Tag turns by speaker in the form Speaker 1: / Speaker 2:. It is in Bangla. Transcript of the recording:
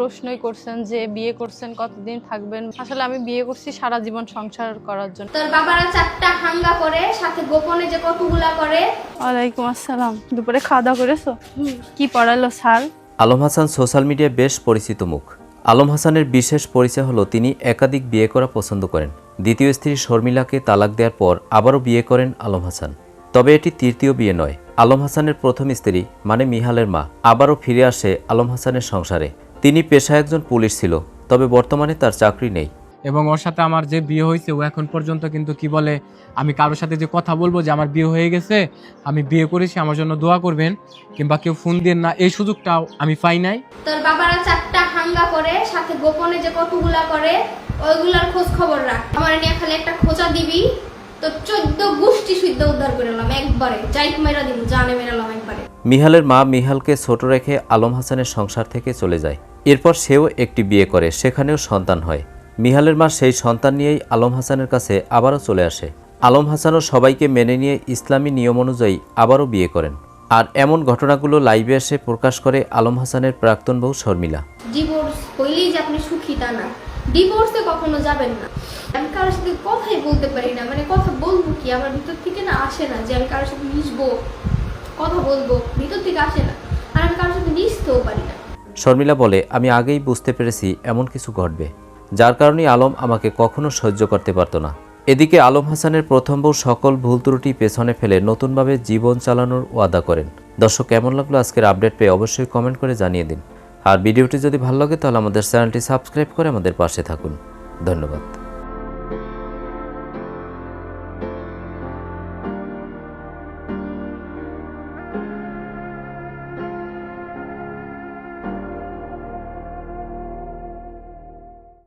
Speaker 1: প্রশ্নই করছেন যে বিয়ে করছেন কতদিন থাকবেন? আসলে আমি বিয়ে করছি সারা জীবন সংসার করার জন্য।
Speaker 2: তোর বাবারা চারটা হাঙ্গা করে সাথে গোপনে যে কতগুলা করে।
Speaker 1: ওয়ালাইকুম আসসালাম। দুপুরে খাওয়া দাওয়া করেছ? কি পড়ালো স্যার?
Speaker 3: আলম হাসান সোশ্যাল মিডিয়ায় বেশ পরিচিত মুখ। আলম হাসানের বিশেষ পরিচয় হলো তিনি একাধিক বিয়ে করা পছন্দ করেন। দ্বিতীয় স্ত্রী শর্মিলাকে তালাক দেওয়ার পর আবারও বিয়ে করেন আলম হাসান। তবে এটি তৃতীয় বিয়ে নয়। আলম হাসানের প্রথম স্ত্রী মানে মিহালের মা আবারও ফিরে আসে আলম হাসানের সংসারে। তিনি পেশায় একজন পুলিশ ছিল তবে বর্তমানে তার চাকরি নেই।
Speaker 4: এবং ওর সাথে আমার যে বিয়ে হয়েছে ও এখন পর্যন্ত কিন্তু কি বলে আমি কারোর সাথে যে কথা বলব যে আমার বিয়ে হয়ে গেছে আমি বিয়ে করেছি আমার জন্য দোয়া করবেন কিংবা কেউ ফোন দিয়ে না এই সুযোগটাও আমি পাই নাই।
Speaker 2: তোর বাবারা চারটা হাঙ্গা করে সাথে গোপনে যে কতগুলা করে ওইগুলার খোঁজ খবর রাখ। আমার নিয়ে খালি একটা খোঁচা দিবি তো চোদ্দ গোষ্ঠী শুদ্ধ উদ্ধার করে নিলাম একবারে যাইক মেরা দিন জানে মেরালাম একবারে।
Speaker 3: মিহালের মা মিহালকে ছোট রেখে আলম হাসানের সংসার থেকে চলে যায়। এরপর সেও একটি বিয়ে করে, সেখানেও সন্তান হয়। মিহালের মা সেই সন্তান নিয়েই আলম হাসানের কাছে আবারও চলে আসে। আলম হাসানও সবাইকে মেনে নিয়ে ইসলামী নিয়ম অনুযায়ী আবারও বিয়ে করেন। আর এমন ঘটনাগুলো লাইভে এসে প্রকাশ করে আলম হাসানের প্রাক্তন বউ শর্মিলা।
Speaker 2: কখনো যাবেন না। আমি কারোর সাথে কথাই বলতে পারি না। মানে কথা বলব কি? আমার ভিতর থেকে না আসে না যে আমি কারোর সাথে মিশবো। কথা বলব, ভিতর থেকে আসে না। আর আমি কারোর সাথে মিশতেও পারি না।
Speaker 3: শর্মিলা বলে, আমি আগেই বুঝতে পেরেছি এমন কিছু ঘটবে। যার কারণে আলম আমাকে কখনো সহ্য করতে পারতো না। এদিকে আলম হাসানের প্রথম বউ সকল ভুল ত্রুটি পেছনে ফেলে নতুনভাবে জীবন চালানোর ওয়াদা করেন। দর্শক, কেমন লাগল আজকের আপডেট পেয়ে অবশ্যই কমেন্ট করে জানিয়ে দিন। আর ভিডিওটি যদি ভালো লাগে, তাহলে আমাদের চ্যানেলটি সাবস্ক্রাইব করে আমাদের পাশে থাকুন। ধন্যবাদ।